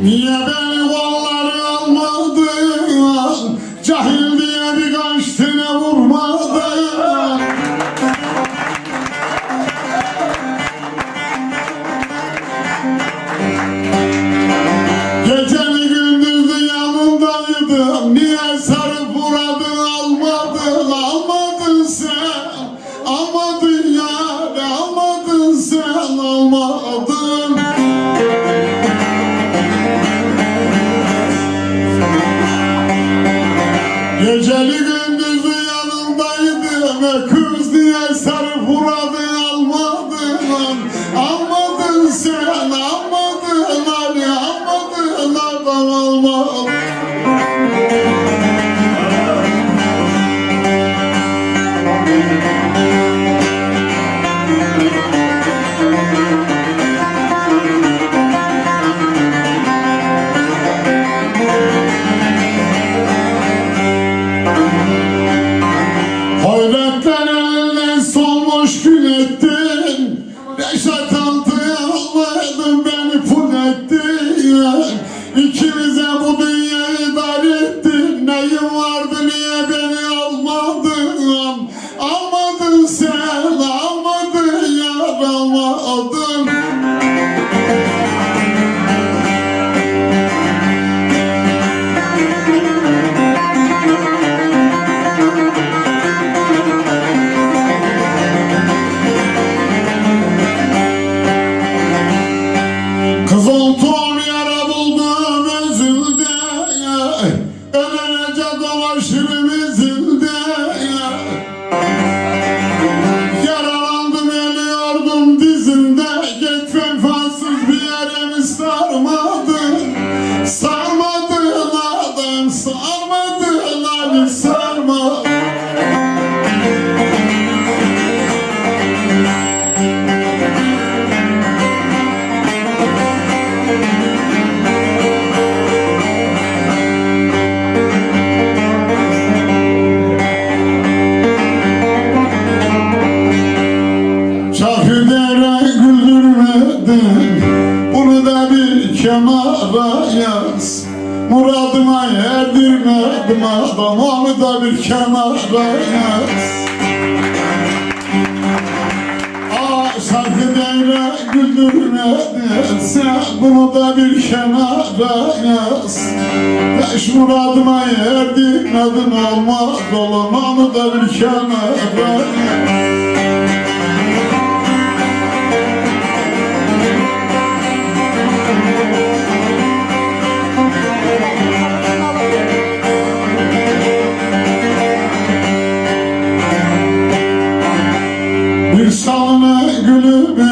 你要的 Geceli vardı niye erdirmedim adam Onu da bir kenara yaz Aa şahidere güldürmedin Sen bunu da bir kenara yaz Beş muradıma erdirmedin Olmaz olan onu da bir kenara yaz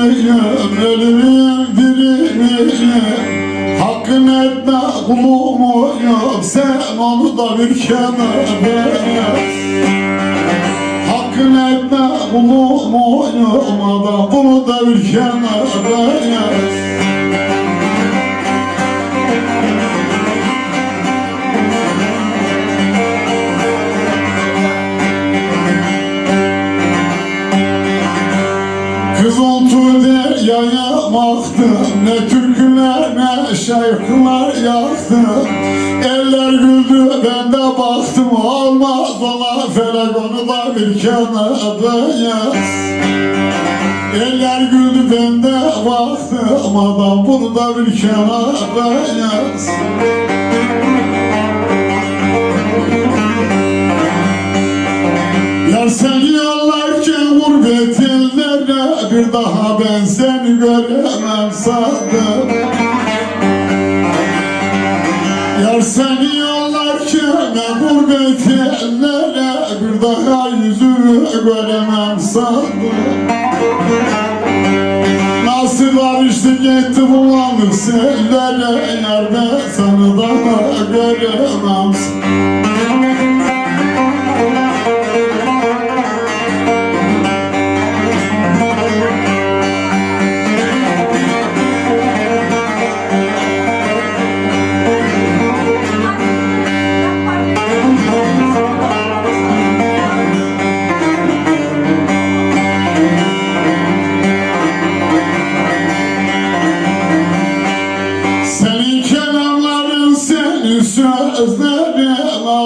ölümüm dirimeyim Hakkın etme kulumuyum, sen onu da bir kenara Hakkın etme kulumuyum adam, bunu da bir kenara Ne türküler ne şarkılar yaktım Eller güldü ben de baktım. Olmaz ola felek onu da bir kenara yaz Eller güldü ben de baktım. Adam bunu da bir kenara yaz Yar seni yollarken gurbet ellere Bir daha yüzümü göremem sandım Nasıl barıştık etti bulandık sellere Yar ben daha göremem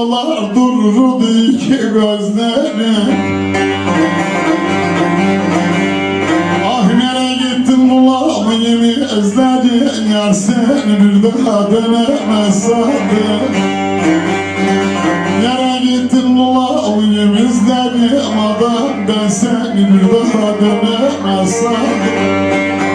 Ağlar dururdu iki gözlerin Ah nereye gittin bulamı yemi özledin? Yar seni bir daha dönemezsendin Nereye gittin bulamı yemi özledim Adam ben seni bir daha dönemezsendin Yalan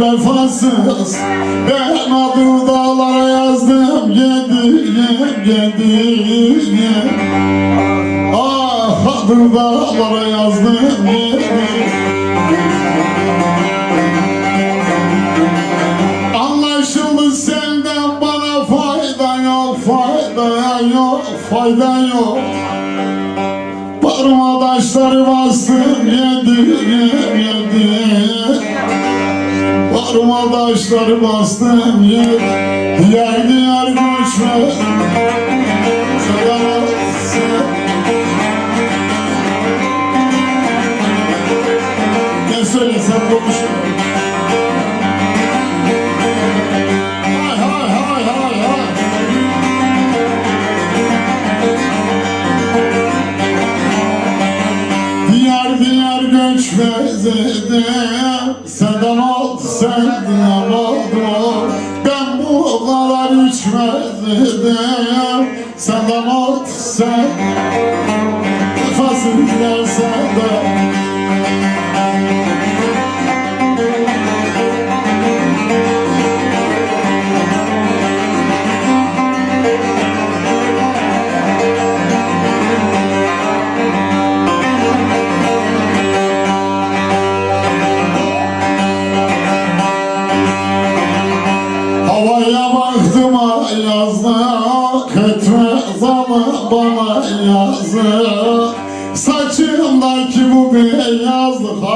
vefasız Ben adı dağlara yazdım. Gediğim gediğim Ah adı dağlara yazdım. Gediğim Anlaşıldı senden bana fayda yok fayda yok fayda yok. Parma taşları bastım yedim yedim Parma taşları bastım yedim Yer diyar göçme. Ne söylesem konuşurum Hay edim Senden oldu senden oldu Ben bu kadar içmez edim Senden oldu sen Nefesimler senden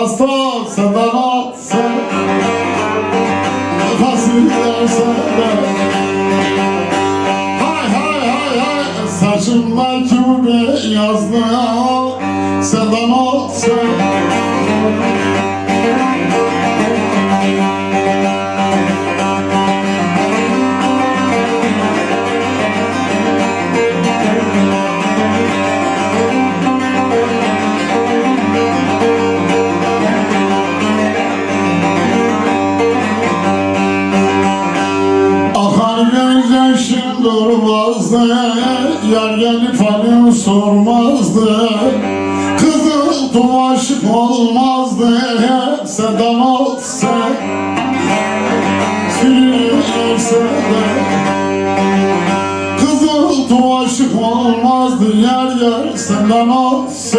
Hasta senden atsın Nefesimler senden Hay hay hay hay Saçımdaki bu beyazlık Senden atsın durmazdı Yar gelip halim sormazdı. Kızıl tuvaşık olmazdı. Senden olsa Sürüyorsa da Kızıl tuvaşık olmazdı. Yar yar senden olsa